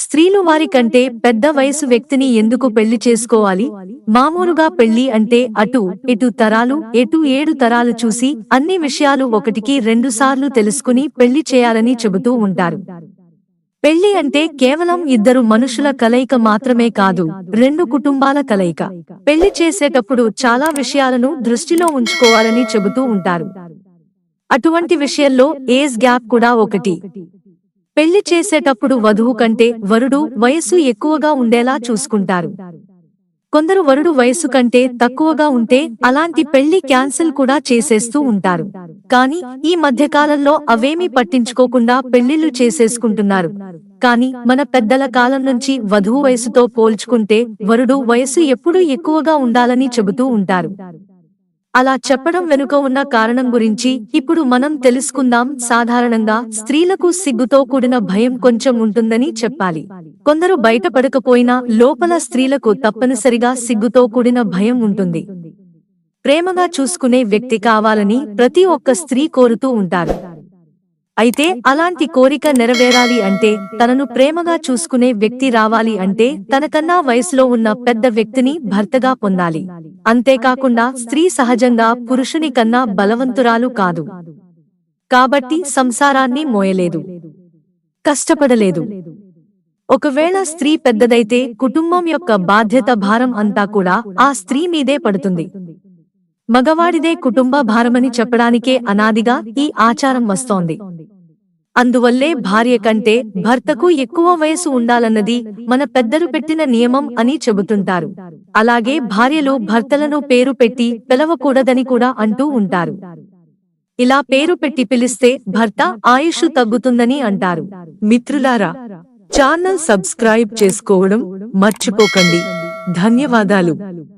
స్త్రీలు వారి కంటే పెద్ద వయసు వ్యక్తిని ఎందుకు పెళ్ళి చేసుకోవాలి? మామూలుగా పెళ్ళి అంటే అటు ఇటు తరాలు ఎటు ఏడు తరాలు చూసి అన్ని విషయాలు ఒకటికి రెండుసార్లు తెలుసుకుని పెళ్ళి చేయాలని చెబుతూ ఉంటారు. పెళ్ళి అంటే కేవలం ఇద్దరు మనుషుల కలయిక మాత్రమే కాదు రెండు కుటుంబాల కలయిక. పెళ్ళి చేసేటప్పుడు చాలా విషయాలను దృష్టిలో ఉంచుకోవాలని చెబుతూ ఉంటారు. అటువంటి విషయంలో ఏజ్ గ్యాప్ కూడా ఒకటి. పెళ్ళి చేసేటప్పుడు వధువు కంటే వరుడు వయస్సు ఎక్కువగా ఉండేలా చూసుకుంటారు. కొందరు వరుడు వయస్సు కంటే తక్కువగా ఉంటే అలాంటి పెళ్ళి క్యాన్సిల్ కూడా చేసేస్తూ ఉంటారు. కానీ ఈ మధ్యకాలంలో అవేమీ పట్టించుకోకుండా పెళ్ళిళ్ళు చేసేసుకుంటున్నారు. కానీ మన పెద్దల కాలం నుంచి వధువు వయసుతో పోల్చుకుంటే వరుడు వయస్సు ఎప్పుడూ ఎక్కువగా ఉండాలని చెబుతూ ఉంటారు. అలా చెప్పడం వెనుక ఉన్న కారణం గురించి ఇప్పుడు మనం తెలుసుకుందాం. సాధారణంగా స్త్రీలకు సిగ్గుతో కూడిన భయం కొంచెం ఉంటుందని చెప్పాలి. కొందరు బయటపడకపోయినా లోపల స్త్రీలకు తప్పనిసరిగా సిగ్గుతో కూడిన భయం ఉంటుంది. ప్రేమగా చూసుకునే వ్యక్తి కావాలని ప్రతి ఒక్క స్త్రీ కోరుతూ ఉంటారు. అయితే అలాంటి కోరిక నెరవేరాలి అంటే తనను ప్రేమగా చూసుకునే వ్యక్తి రావాలి అంటే తనకన్నా వయసులో ఉన్న పెద్ద వ్యక్తిని భర్తగా పొందాలి. అంతేకాకుండా స్త్రీ సహజంగా పురుషుని కన్నా బలవంతురాలు కాదు. కాబట్టి సంసారాన్ని మోయలేదు. కష్టపడలేదు. ఒకవేళ స్త్రీ పెద్దదైతే కుటుంబం యొక్క బాధ్యత భారం అంతా కూడా ఆ స్త్రీ మీదే పడుతుంది. మగవాడిదే కుటుంబ భారమని చెప్పడానికే అనాదిగా ఈ ఆచారం వస్తోంది. అందువల్లే భార్య కంటే భర్తకు ఎక్కువ వయసు ఉండాలన్నది మన పెద్దలు పెట్టిన నియమం అని చెబుతుంటారు. అలాగే భార్యలు భర్తలను పేరు పెట్టి పిలవకూడదని కూడా అంటూ ఉంటారు. ఇలా పేరు పెట్టి పిలిస్తే భర్త ఆయుష్ తగ్గుతుందని అంటారు. మిత్రులారా ఛానల్ సబ్స్క్రైబ్ చేసుకోవడం మర్చిపోకండి. ధన్యవాదాలు.